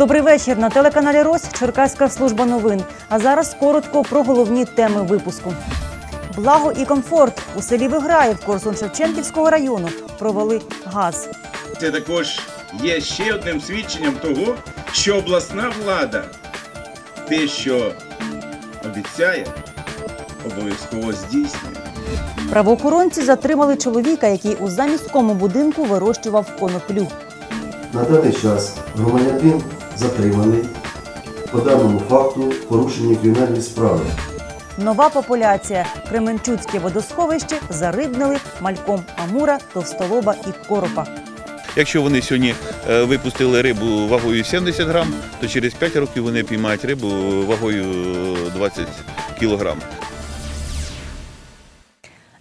Добрий вечір на телеканалі Рось Черкаська служба новин. А зараз коротко про головні теми випуску. Благо і комфорт у селі Виграїв Корсун-Шевченківського району провели газ. Це також є ще одним свідченням того, що обласна влада те, що обіцяє, обов'язково здійснює. Правоохоронці затримали чоловіка, який у заміському будинку вирощував коноплю. На даний час громадянин затриманий по даному факту порушені кримінальні справи. Нова популяція Кременчуцьке водосховище зарибнили мальком амура, товстолоба і коропа. Якщо вони сьогодні е, випустили рибу вагою 70 грам, то через 5 років вони піймають рибу вагою е, 20 кілограм.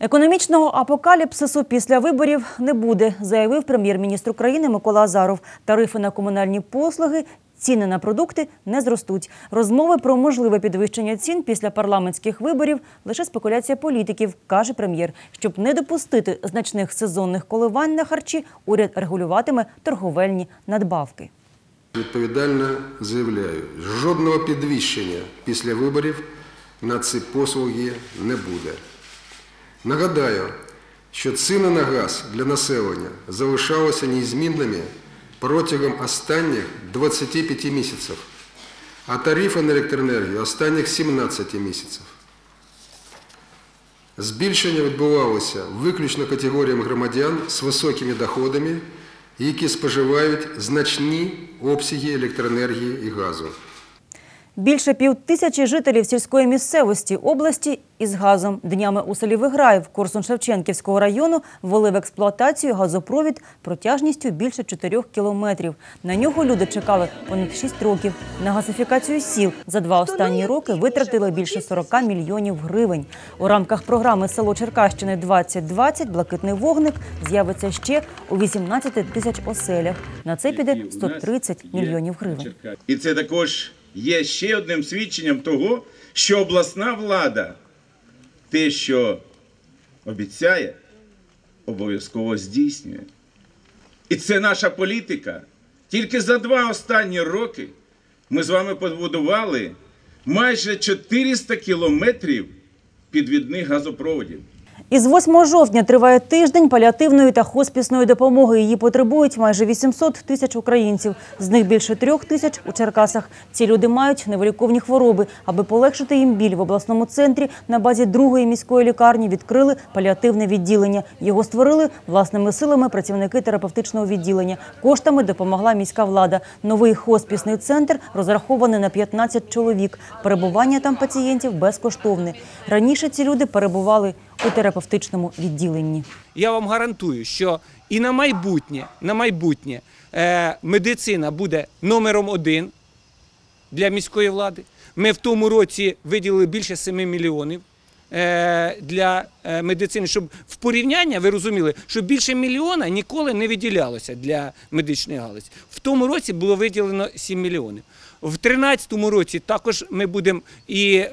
Економічного апокаліпсису після виборів не буде, заявив прем'єр-міністр України Микола Азаров. Тарифи на комунальні послуги, ціни на продукти не зростуть. Розмови про можливе підвищення цін після парламентських виборів лише спекуляція політиків, каже прем'єр. Щоб не допустити значних сезонних коливань на харчі, уряд регулюватиме торговельні надбавки. Відповідально заявляю, жодного підвищення після виборів на ці послуги не буде. Нагадаю, що ціни на газ для населення залишалися незмінними протягом останніх 25 місяців, а тарифи на електроенергію останніх 17 місяців. Збільшення відбувалося виключно категоріям громадян з високими доходами, які споживають значні обсяги електроенергії і газу. Більше півтисячі жителів сільської місцевості області із газом днями у селі Виграїв Корсун-Шевченківського району ввели в експлуатацію газопровід протяжністю більше 4 кілометрів. На нього люди чекали понад 6 років. На газифікацію сіл за два останні роки витратили більше 40 мільйонів гривень. У рамках програми Село Черкащини 2020 блакитний вогник з'явиться ще у 18 тисяч оселях. На це піде 130 мільйонів гривень. І це також є ще одним свідченням того, що обласна влада те, що обіцяє, обов'язково здійснює. І це наша політика. Тільки за два останні роки ми з вами побудували майже 400 кілометрів підвідних газопроводів. Із 8 жовтня триває тиждень паліативної та хоспісної допомоги. Її потребують майже 800 тисяч українців. З них більше трьох тисяч у Черкасах. Ці люди мають невиліковні хвороби. Аби полегшити їм біль в обласному центрі, на базі другої міської лікарні відкрили паліативне відділення. Його створили власними силами працівники терапевтичного відділення. Коштами допомогла міська влада. Новий хоспісний центр розрахований на 15 чоловік. Перебування там пацієнтів безкоштовне. Раніше ці люди перебували у терапевтичному відділенні. Я вам гарантую, що і на майбутнє, на майбутнє е, медицина буде номером один для міської влади. Ми в тому році виділили більше 7 мільйонів для е, медицини, щоб в порівняння ви розуміли, що більше мільйона ніколи не виділялося для медичної галузі. В тому році було виділено 7 мільйонів. В 2013 році також ми будемо і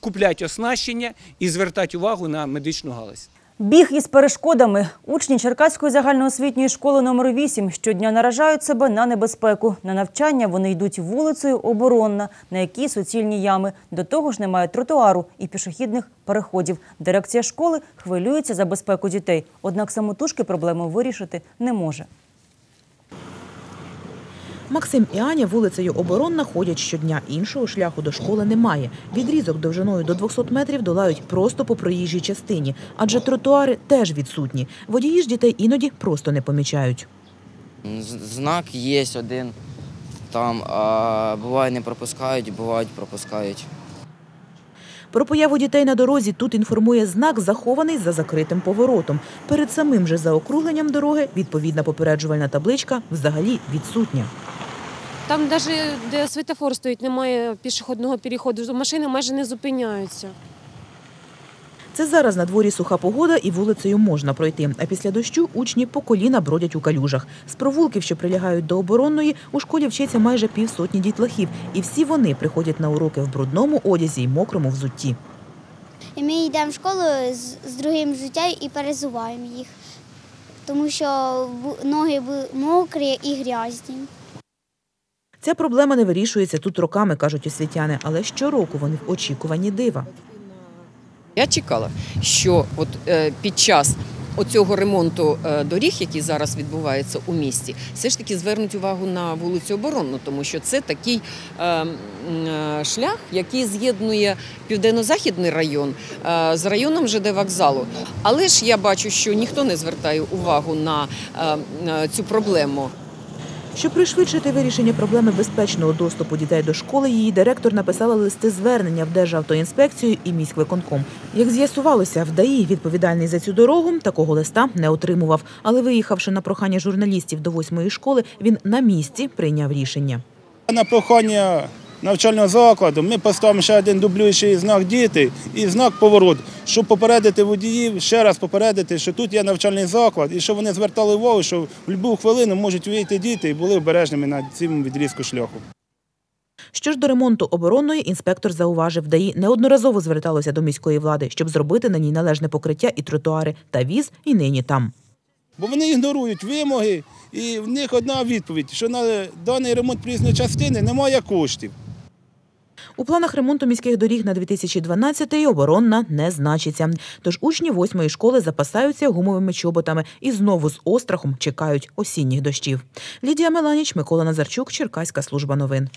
купляти оснащення і звертати увагу на медичну галузь. Біг із перешкодами. Учні Черкаської загальноосвітньої школи номер 8 щодня наражають себе на небезпеку. На навчання вони йдуть вулицею Оборонна, на якій суцільні ями. До того ж немає тротуару і пішохідних переходів. Дирекція школи хвилюється за безпеку дітей, однак самотужки проблему вирішити не може. Максим і Аня вулицею Оборонна ходять щодня. Іншого шляху до школи немає. Відрізок довжиною до 200 метрів долають просто по проїжджій частині, адже тротуари теж відсутні. Водії ж дітей іноді просто не помічають. Знак є один. Там а, буває не пропускають, бувають пропускають. Про появу дітей на дорозі тут інформує знак, захований за закритим поворотом. Перед самим же заокругленням дороги відповідна попереджувальна табличка взагалі відсутня. Там навіть де світофор стоїть, немає пішохідного переходу. Машини майже не зупиняються. Це зараз на дворі суха погода і вулицею можна пройти. А після дощу учні по коліна бродять у калюжах. З провулків, що прилягають до оборонної, у школі вчиться майже півсотні дітлахів. І всі вони приходять на уроки в брудному одязі й мокрому взутті. І ми йдемо в школу з, з другим взуттям і перезуваємо їх, тому що ноги мокрі і грязні. Ця проблема не вирішується тут роками, кажуть освітяни, але щороку вони в очікуванні дива. Я чекала, що от е, під час оцього ремонту е, доріг, який зараз відбувається у місті, все ж таки звернуть увагу на вулицю Оборонну, тому що це такий е, шлях, який з'єднує південно-західний район з районом ЖД вокзалу. Але ж я бачу, що ніхто не звертає увагу на цю проблему. Щоб пришвидшити вирішення проблеми безпечного доступу дітей до школи, її директор написала листи звернення в Державтоінспекцію і міськвиконком. Як з'ясувалося, в ДАІ відповідальний за цю дорогу такого листа не отримував. Але виїхавши на прохання журналістів до восьмої школи, він на місці прийняв рішення. На прохання навчального закладу ми поставимо ще один дублюючий знак діти і знак поворот, щоб попередити водіїв, ще раз попередити, що тут є навчальний заклад, і щоб вони звертали увагу, що в будь-яку хвилину можуть вийти діти і були обережними на цьому відрізку шляху. Що ж до ремонту оборонної, інспектор зауважив, ДАІ неодноразово зверталося до міської влади, щоб зробити на ній належне покриття і тротуари, та віз і нині там. Бо вони ігнорують вимоги, і в них одна відповідь, що на даний ремонт проїзної частини немає коштів. У планах ремонту міських доріг на 2012-й оборонна не значиться. Тож учні восьмої школи запасаються гумовими чоботами і знову з острахом чекають осінніх дощів. Лідія Меланіч, Микола Назарчук, Черкаська служба новин.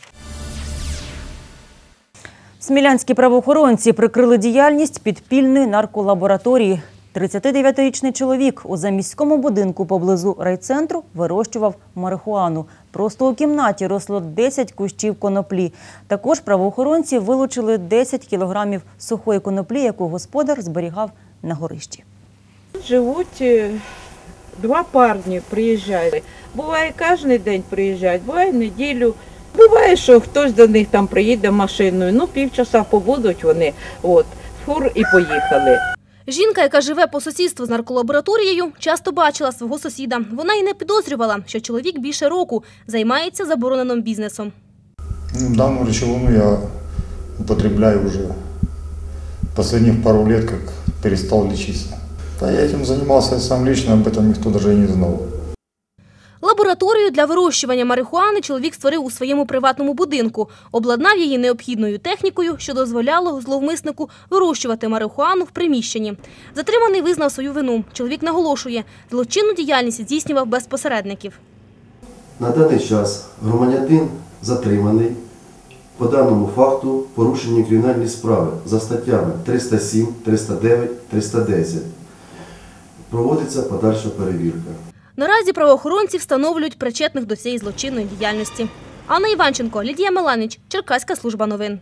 Смілянські правоохоронці прикрили діяльність підпільної нарколабораторії. 39-річний чоловік у заміському будинку поблизу райцентру вирощував марихуану. Просто у кімнаті росло 10 кущів коноплі. Також правоохоронці вилучили 10 кілограмів сухої коноплі, яку господар зберігав на горищі. Живуть е, два парні, приїжджають. Буває кожен день приїжджають, буває неділю. Буває, що хтось до них там приїде машиною, ну півчаса побудуть вони, от, фур і поїхали. Жінка, яка живе по сусідству з нарколабораторією, часто бачила свого сусіда. Вона й не підозрювала, що чоловік більше року займається забороненим бізнесом. Дану речовину я употребляю вже останніх пару років, як перестав лічитися. Та я цим займався сам лично, об этом ніхто навіть не знал. Лабораторію для вирощування марихуани чоловік створив у своєму приватному будинку, обладнав її необхідною технікою, що дозволяло зловмиснику вирощувати марихуану в приміщенні. Затриманий визнав свою вину. Чоловік наголошує, злочинну діяльність здійснював без посередників. На даний час громадянин затриманий по даному факту порушені кримінальні справи за статтями 307, 309, 310. Проводиться подальша перевірка. Наразі правоохоронці встановлюють причетних до цієї злочинної діяльності. Анна Іванченко, Лідія Меланич, Черкаська служба новин.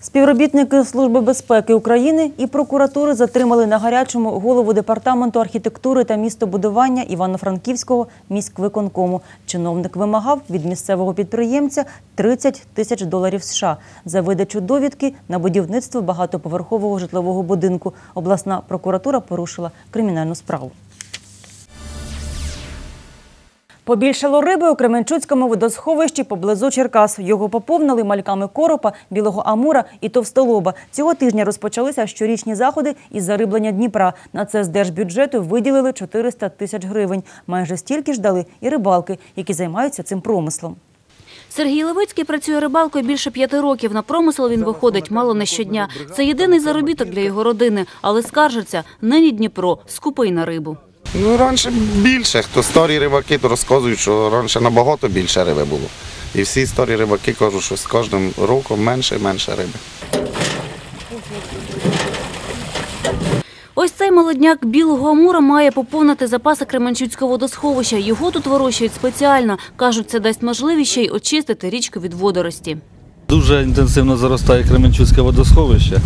Співробітники Служби безпеки України і прокуратури затримали на гарячому голову департаменту архітектури та містобудування Івано-Франківського міськвиконкому. Чиновник вимагав від місцевого підприємця 30 тисяч доларів США за видачу довідки на будівництво багатоповерхового житлового будинку. Обласна прокуратура порушила кримінальну справу. Побільшало риби у Кременчуцькому водосховищі поблизу Черкас. Його поповнили мальками коропа, білого амура і товстолоба. Цього тижня розпочалися щорічні заходи із зариблення Дніпра. На це з держбюджету виділили 400 тисяч гривень. Майже стільки ж дали і рибалки, які займаються цим промислом. Сергій Левицький працює рибалкою більше п'яти років. На промисел він виходить мало не щодня. Це єдиний заробіток для його родини, але скаржиться, нині Дніпро скупий на рибу. Ну, раніше більше. Хто старі рибаки, то розказують, що раніше набагато більше риби було. І всі старі рибаки кажуть, що з кожним роком менше і менше риби. Ось цей молодняк білого амура має поповнити запаси Кременчуцького водосховища. Його тут вирощують спеціально. Кажуть, це дасть можливість ще й очистити річку від водорості. Дуже інтенсивно заростає Кременчуцьке водосховище.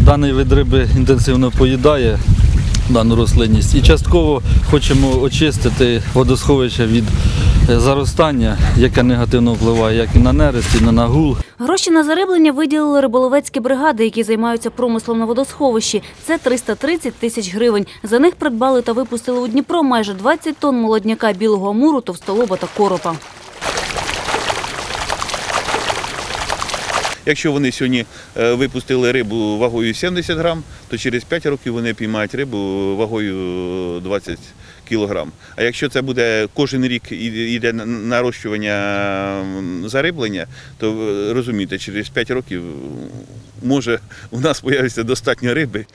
Даний вид риби інтенсивно поїдає дану рослинність. І частково хочемо очистити водосховище від е, заростання, яке негативно впливає як і на нерест, і на нагул. Гроші на зариблення виділили риболовецькі бригади, які займаються промислом на водосховищі. Це 330 тисяч гривень. За них придбали та випустили у Дніпро майже 20 тонн молодняка білого амуру, товстолоба та коропа. Якщо вони сьогодні е, випустили рибу вагою 70 грам, то через 5 років вони піймають рибу вагою 20 кілограм. А якщо це буде кожен рік іде на- нарощування зариблення, то розумієте, через 5 років може у нас з'явиться достатньо риби.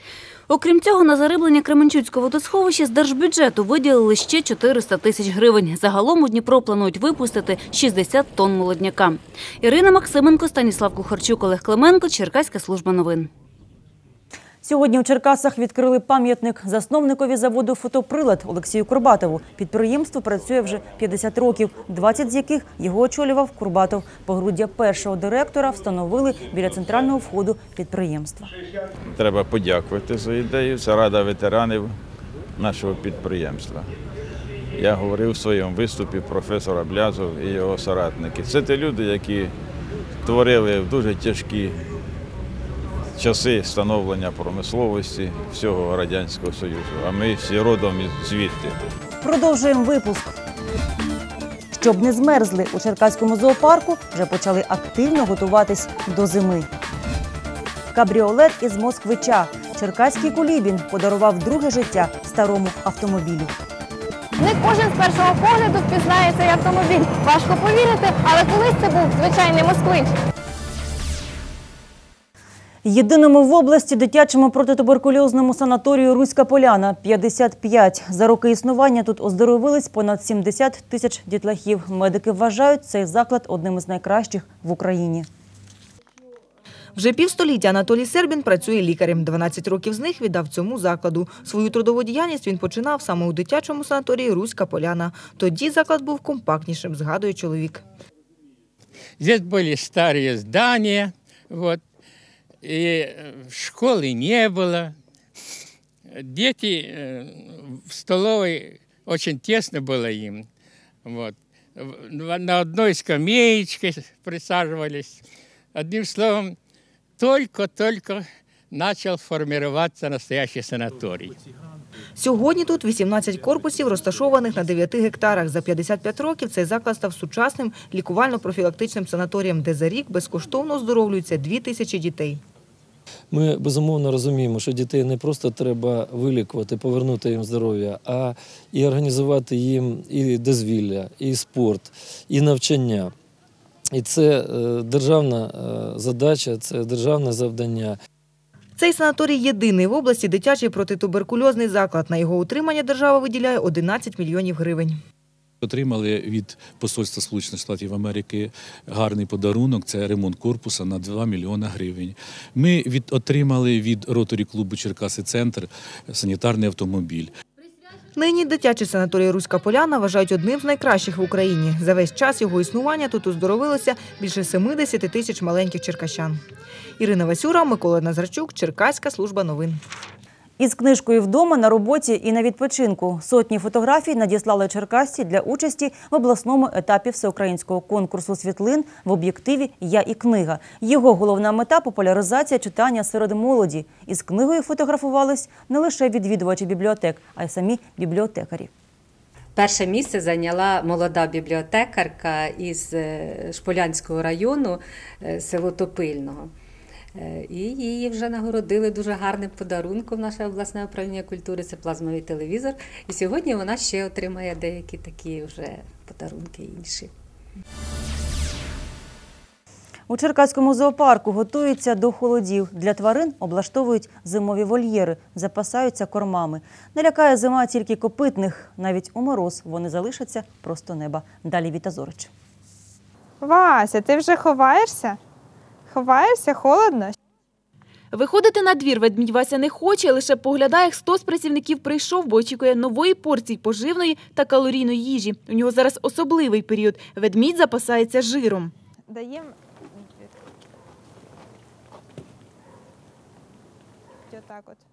Окрім цього, на зариблення Кременчуцького водосховища з держбюджету виділили ще 400 тисяч гривень. Загалом у Дніпро планують випустити 60 тонн молодняка. Ірина Максименко, Станіслав Кухарчук, Олег Клименко, Черкаська служба новин. Сьогодні у Черкасах відкрили пам'ятник засновникові заводу «Фотоприлад» Олексію Курбатову. Підприємство працює вже 50 років, 20 з яких його очолював Курбатов. Погруддя першого директора встановили біля центрального входу підприємства. Треба подякувати за ідею. Це рада ветеранів нашого підприємства. Я говорив в своєму виступі професора Блязов і його соратники. Це ті люди, які творили в дуже тяжкі часи становлення промисловості всього Радянського Союзу. А ми всі родом звідти. Продовжуємо випуск. Щоб не змерзли, у Черкаському зоопарку вже почали активно готуватись до зими. Кабріолет із москвича. Черкаський кулібін подарував друге життя старому автомобілю. Не кожен з першого погляду впізнає цей автомобіль. Важко повірити, але колись це був звичайний москвич. Єдиному в області дитячому протитуберкульозному санаторію Руська Поляна 55. За роки існування тут оздоровились понад 70 тисяч дітлахів. Медики вважають цей заклад одним із найкращих в Україні. Вже півстоліття Анатолій Сербін працює лікарем. 12 років з них віддав цьому закладу. Свою трудову діяльність він починав саме у дитячому санаторії Руська Поляна. Тоді заклад був компактнішим, згадує чоловік. Здесь были старые здания, вот, и э, школы не было. Дети э, в столовой очень тесно было им. Вот. На одной скамеечке присаживались. Одним словом, только-только начал формироваться настоящий санаторий. Сьогодні тут 18 корпусів, розташованих на 9 гектарах. За 55 років цей заклад став сучасним лікувально-профілактичним санаторієм, де за рік безкоштовно оздоровлюються 2 тисячі дітей. Ми безумовно розуміємо, що дітей не просто треба вилікувати, повернути їм здоров'я, а і організувати їм і дозвілля, і спорт, і навчання. І це е, державна е, задача, це державне завдання. Цей санаторій єдиний в області дитячий протитуберкульозний заклад. На його утримання держава виділяє 11 мільйонів гривень. Отримали від Посольства Сполучених Штатів Америки гарний подарунок. Це ремонт корпуса на 2 мільйони гривень. Ми від, отримали від роторі клубу Черкаси Центр санітарний автомобіль. Нині дитячий санаторій Руська Поляна вважають одним з найкращих в Україні. За весь час його існування тут оздоровилося більше 70 тисяч маленьких черкащан. Ірина Васюра, Микола Назарчук, Черкаська служба новин. Із книжкою вдома на роботі і на відпочинку. Сотні фотографій надіслали черкасці для участі в обласному етапі всеукраїнського конкурсу світлин в об'єктиві Я і книга. Його головна мета популяризація читання серед молоді. Із книгою фотографувались не лише відвідувачі бібліотек, а й самі бібліотекарі. Перше місце зайняла молода бібліотекарка із е, Шполянського району, е, село Топильного. Е, І її вже нагородили дуже гарним подарунком наше обласне управління культури. Це плазмовий телевізор. І сьогодні вона ще отримає деякі такі вже подарунки інші. У Черкаському зоопарку готуються до холодів. Для тварин облаштовують зимові вольєри, запасаються кормами. Не лякає зима тільки копитних. Навіть у мороз вони залишаться просто неба. Далі Віта Зорич. Вася, ти вже ховаєшся? Ховаєшся, холодно? Виходити на двір ведмідь Вася не хоче, лише поглядає, як хто з працівників прийшов, бо очікує нової порції поживної та калорійної їжі. У нього зараз особливий період. Ведмідь запасається жиром. Даєм. так от.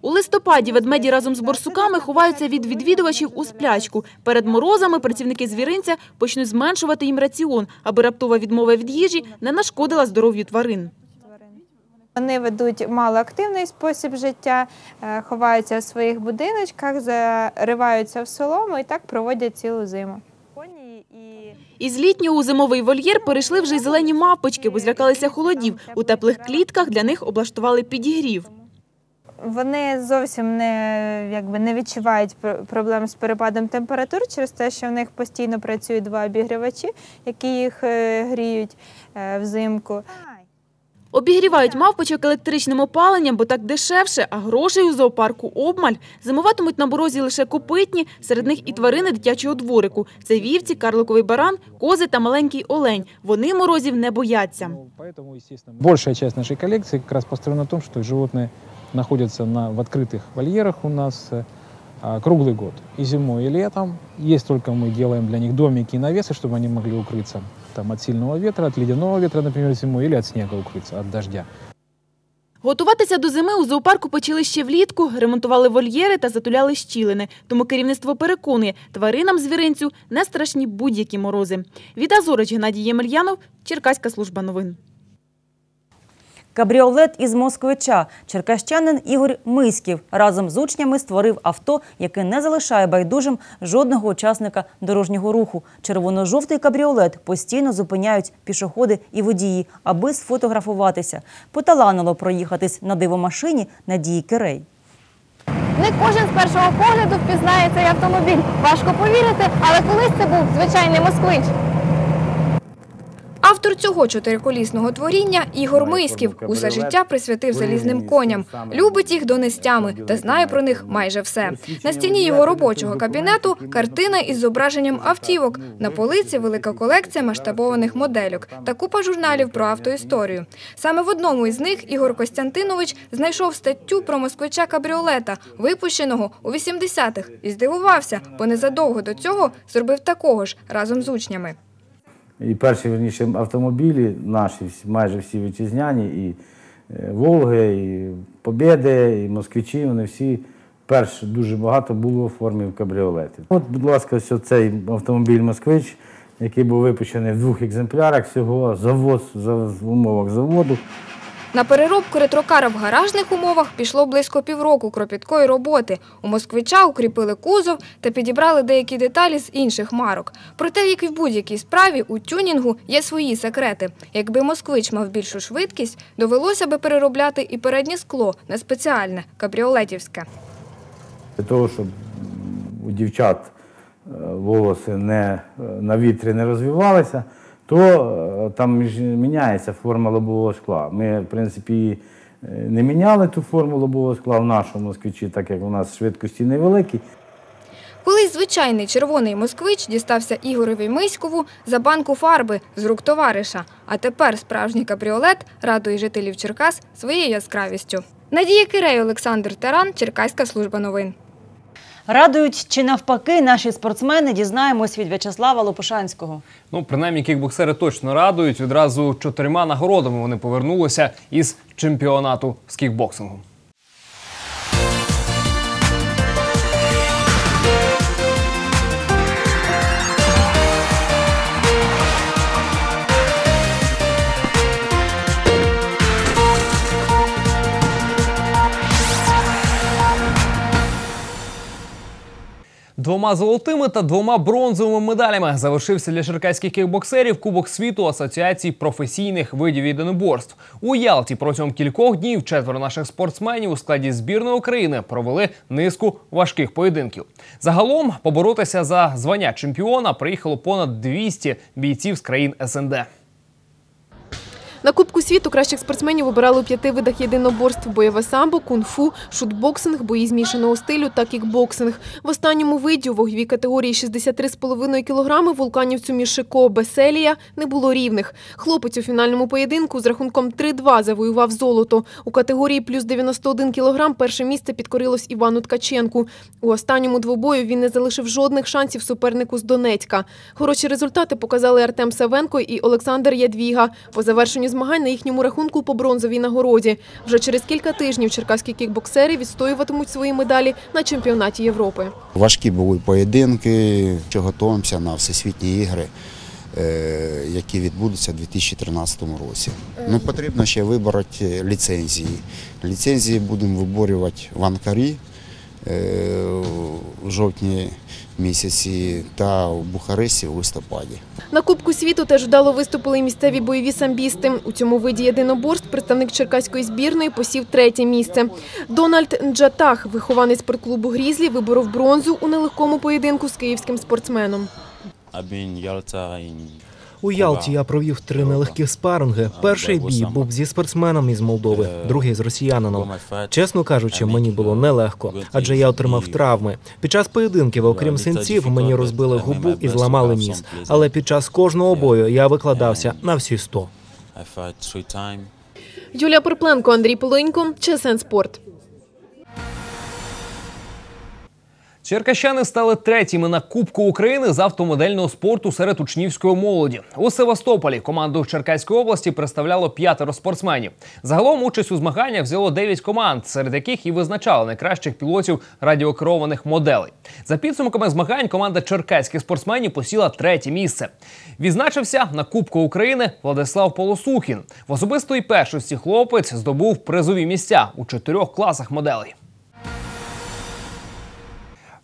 У листопаді ведмеді разом з борсуками ховаються від відвідувачів у сплячку. Перед морозами працівники звіринця почнуть зменшувати їм раціон, аби раптова відмова від їжі не нашкодила здоров'ю тварин. Вони ведуть малоактивний спосіб життя, е, ховаються в своїх будиночках, зариваються в солому і так проводять цілу зиму. Із літнього у зимовий вольєр перейшли вже й зелені мавпочки, бо злякалися холодів. У теплих клітках для них облаштували підігрів. Вони зовсім не, якби, не відчувають пр- проблем з перепадом температур через те, що в них постійно працюють два обігрівачі, які їх е, гріють е, взимку. Обігрівають мавпочок електричним опаленням, бо так дешевше, а грошей у зоопарку обмаль. Зимуватимуть на борозі лише копитні, серед них і тварини дитячого дворику. Це вівці, карликовий баран, кози та маленький олень. Вони морозів не бояться. Большая часть нашей коллекции как раз построена на том, что животные находятся на, в открытых вольерах у нас э, а, круглый год. И зимой, и летом. Есть только мы делаем для них домики и навесы, чтобы они могли укрыться там, от сильного ветра, от ледяного ветра, например, зимой, или от снега укрыться, от дождя. Готуватися до зими у зоопарку почали ще влітку, ремонтували вольєри та затуляли щілини. Тому керівництво переконує, тваринам звіринцю не страшні будь-які морози. Від Азорич Геннадій Ємельянов, Черкаська служба новин. Кабріолет із москвича. Черкащанин Ігор Миськів разом з учнями створив авто, яке не залишає байдужим жодного учасника дорожнього руху. Червоно-жовтий кабріолет постійно зупиняють пішоходи і водії, аби сфотографуватися. Поталанило проїхатись на дивомашині Надії Кирей. Не кожен з першого погляду впізнає цей автомобіль. Важко повірити, але колись це був звичайний москвич. Автор цього чотириколісного творіння Ігор Миськів усе життя присвятив залізним коням. Любить їх донестями та знає про них майже все. На стіні його робочого кабінету картина із зображенням автівок. На полиці велика колекція масштабованих модельок та купа журналів про автоісторію. Саме в одному із них Ігор Костянтинович знайшов статтю про москвича кабріолета, випущеного у 80-х, і здивувався, бо незадовго до цього зробив такого ж разом з учнями. І перші верніше автомобілі наші майже всі вітчизняні, і е, Волги, і Побєди, і москвичі, вони всі перші дуже багато було в формі кабріолетів. От, будь ласка, ось цей автомобіль Москвич, який був випущений в двох екземплярах всього, завоз за- умовах заводу. На переробку ретрокара в гаражних умовах пішло близько півроку кропіткої роботи. У москвича укріпили кузов та підібрали деякі деталі з інших марок. Проте, як і в будь-якій справі, у тюнінгу є свої секрети. Якби москвич мав більшу швидкість, довелося би переробляти і переднє скло на спеціальне кабріолетівське. Для того, щоб у дівчат е, волоси не, е, на вітрі не розвивалися, то е, там міняється форма лобового скла. Ми, в принципі, е, не міняли ту форму лобового скла в нашому москвичі, так як у нас швидкості невеликі. Колись звичайний червоний москвич дістався Ігорові Миськову за банку фарби з рук товариша. А тепер справжній кабріолет радує жителів Черкас своєю яскравістю. Надія Кирей, Олександр Таран, Черкаська служба новин. Радують чи навпаки наші спортсмени дізнаємось від В'ячеслава Лопушанського. Ну, принаймні, кікбоксери точно радують. Відразу чотирма нагородами вони повернулися із чемпіонату з кікбоксингу. Двома золотими та двома бронзовими медалями завершився для черкаських кікбоксерів Кубок світу Асоціації професійних видів єдиноборств. У Ялті протягом кількох днів четверо наших спортсменів у складі збірної України провели низку важких поєдинків. Загалом поборотися за звання чемпіона приїхало понад 200 бійців з країн СНД. На Кубку світу кращих спортсменів обирали у п'яти видах єдиноборств – бойове самбо, кунг-фу, шутбоксинг, бої змішаного стилю та кікбоксинг. В останньому виді у ваговій категорії 63,5 кг вулканівцю Мішико Беселія не було рівних. Хлопець у фінальному поєдинку з рахунком 3-2 завоював золото. У категорії плюс 91 кг перше місце підкорилось Івану Ткаченку. У останньому двобою він не залишив жодних шансів супернику з Донецька. Хороші результати показали Артем Савенко і Олександр Ядвіга. По завершенню змагань на їхньому рахунку по бронзовій нагороді. Вже через кілька тижнів черкаські кікбоксери відстоюватимуть свої медалі на чемпіонаті Європи. Важкі були поєдинки, що готуємося на всесвітні ігри, е, які відбудуться у 2013 році. Ну, потрібно ще вибрати ліцензії. Ліцензії будемо виборювати в Анкарі. Е, в жовтні місяці та в Бухаресті в листопаді. На Кубку світу теж вдало виступили місцеві бойові самбісти. У цьому виді єдиноборств представник черкаської збірної посів третє місце. Дональд Нджатах, вихованець спортклубу Грізлі, виборов бронзу у нелегкому поєдинку з київським спортсменом. У Ялті я провів три нелегкі спаринги. Перший бій був зі спортсменом із Молдови, другий з росіянином. Чесно кажучи, мені було нелегко, адже я отримав травми. Під час поєдинків, окрім синців, мені розбили губу і зламали ніс. Але під час кожного бою я викладався на всі сто. Юлія Перпленко, Андрій Полинько, ЧСН Спорт. Черкащани стали третіми на Кубку України з автомодельного спорту серед учнівської молоді. У Севастополі команду Черкаської області представляло п'ятеро спортсменів. Загалом участь у змаганнях взяло дев'ять команд, серед яких і визначали найкращих пілотів радіокерованих моделей. За підсумками змагань команда черкаських спортсменів посіла третє місце. Відзначився на Кубку України Владислав Полосухін. В особистої першості хлопець здобув призові місця у чотирьох класах моделей.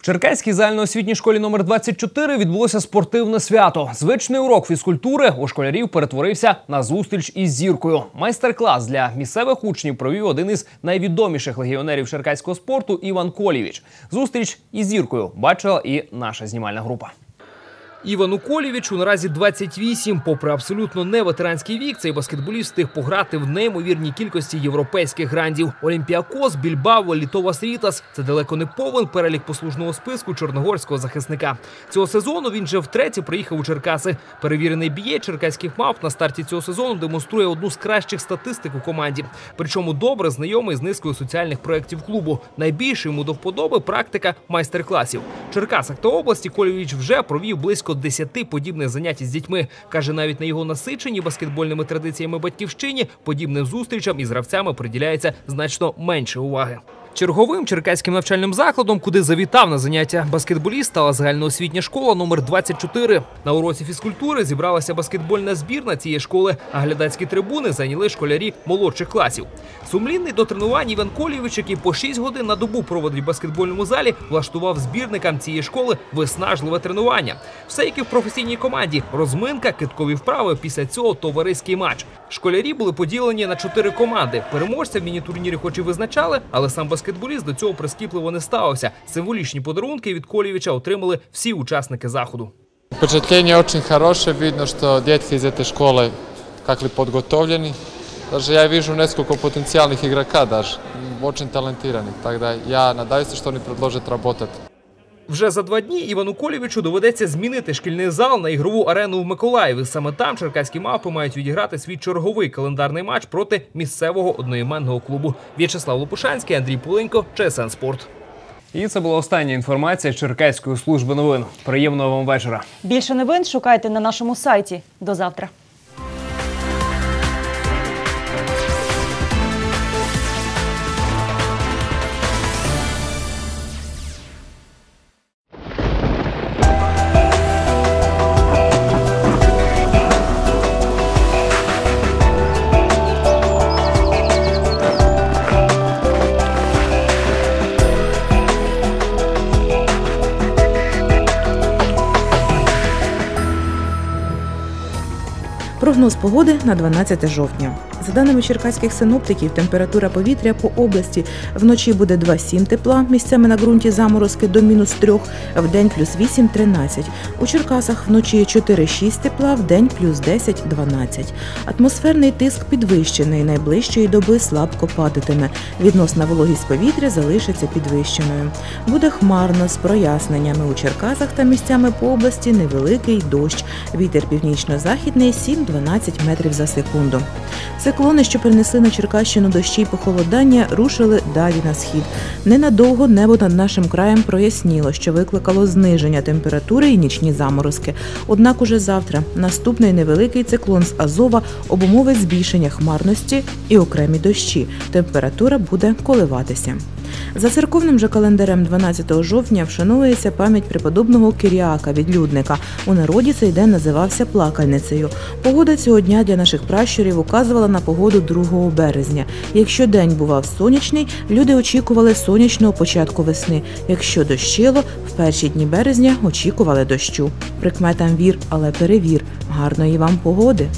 В Черкаській загальноосвітній школі номер 24 відбулося спортивне свято. Звичний урок фізкультури у школярів перетворився на зустріч із зіркою. Майстер-клас для місцевих учнів провів один із найвідоміших легіонерів черкаського спорту Іван Колівіч. Зустріч із зіркою бачила і наша знімальна група. Івану Колівічу наразі 28. Попри абсолютно не ветеранський вік, цей баскетболіст встиг пограти в неймовірній кількості європейських грандів. Олімпіакос, Більбаво, Літова Світас – це далеко не повен перелік послужного списку чорногорського захисника. Цього сезону він вже втретє приїхав у Черкаси. Перевірений б'є черкаських мавп на старті цього сезону демонструє одну з кращих статистик у команді. Причому добре знайомий з низкою соціальних проєктів клубу. Найбільше йому до вподоби практика майстер-класів. Черкасах та області Колівіч вже провів близько 10 подібних занять із дітьми. Каже, навіть на його насиченні баскетбольними традиціями батьківщині подібним зустрічам із гравцями приділяється значно менше уваги. Черговим черкаським навчальним закладом, куди завітав на заняття баскетболіст, стала загальноосвітня школа номер 24. На уроці фізкультури зібралася баскетбольна збірна цієї школи, а глядацькі трибуни зайняли школярі молодших класів. Сумлінний до тренувань Іван Колівич, який по 6 годин на добу проводить в баскетбольному залі, влаштував збірникам цієї школи виснажливе тренування. Все як і в професійній команді: розминка, киткові вправи. Після цього товариський матч. Школярі були поділені на чотири команди. Переможця в міні-турнірі хоч і визначали, але сам баскетболіст до цього прискіпливо не ставився. Символічні подарунки від Колівича отримали всі учасники заходу. Впечатление очень хорошее, видно, что детки из этой школы как ли подготовлены. Даже я вижу несколько потенциальных игрока даже, м, очень талантированных. Тогда я надеюсь, что они продолжат работать. Вже за два дні Івану Колівичу доведеться змінити шкільний зал на ігрову арену в Миколаєві. Саме там черкаські мавпи мають відіграти свій черговий календарний матч проти місцевого одноіменного клубу. В'ячеслав Лопушанський, Андрій Пуленько, ЧСН Спорт. І це була остання інформація Черкаської служби новин. Приємного вам вечора. Більше новин шукайте на нашому сайті. До завтра. Прогноз погоди на 12 жовтня. За даними черкаських синоптиків, температура повітря по області вночі буде 2,7 тепла, місцями на ґрунті заморозки до мінус 3, в день плюс 8-13. У Черкасах вночі 4-6 тепла, в день плюс 10-12. Атмосферний тиск підвищений, найближчої доби слабко падатиме. Відносна вологість повітря залишиться підвищеною. Буде хмарно з проясненнями у Черкасах та місцями по області невеликий дощ. Вітер північно-західний 7-12 метрів за секунду. Циклони, що принесли на Черкащину дощі й похолодання, рушили далі на схід. Ненадовго небо над нашим краєм проясніло, що викликало зниження температури і нічні заморозки. Однак уже завтра наступний невеликий циклон з Азова обумовить збільшення хмарності і окремі дощі. Температура буде коливатися. За церковним же календарем 12 жовтня вшановується пам'ять преподобного Киріака, відлюдника. У народі цей день називався плакальницею. Погода цього дня для наших пращурів указувала на погоду 2 березня. Якщо день бував сонячний, люди очікували сонячного початку весни. Якщо дощило, в перші дні березня очікували дощу. Прикметам вір, але перевір. Гарної вам погоди!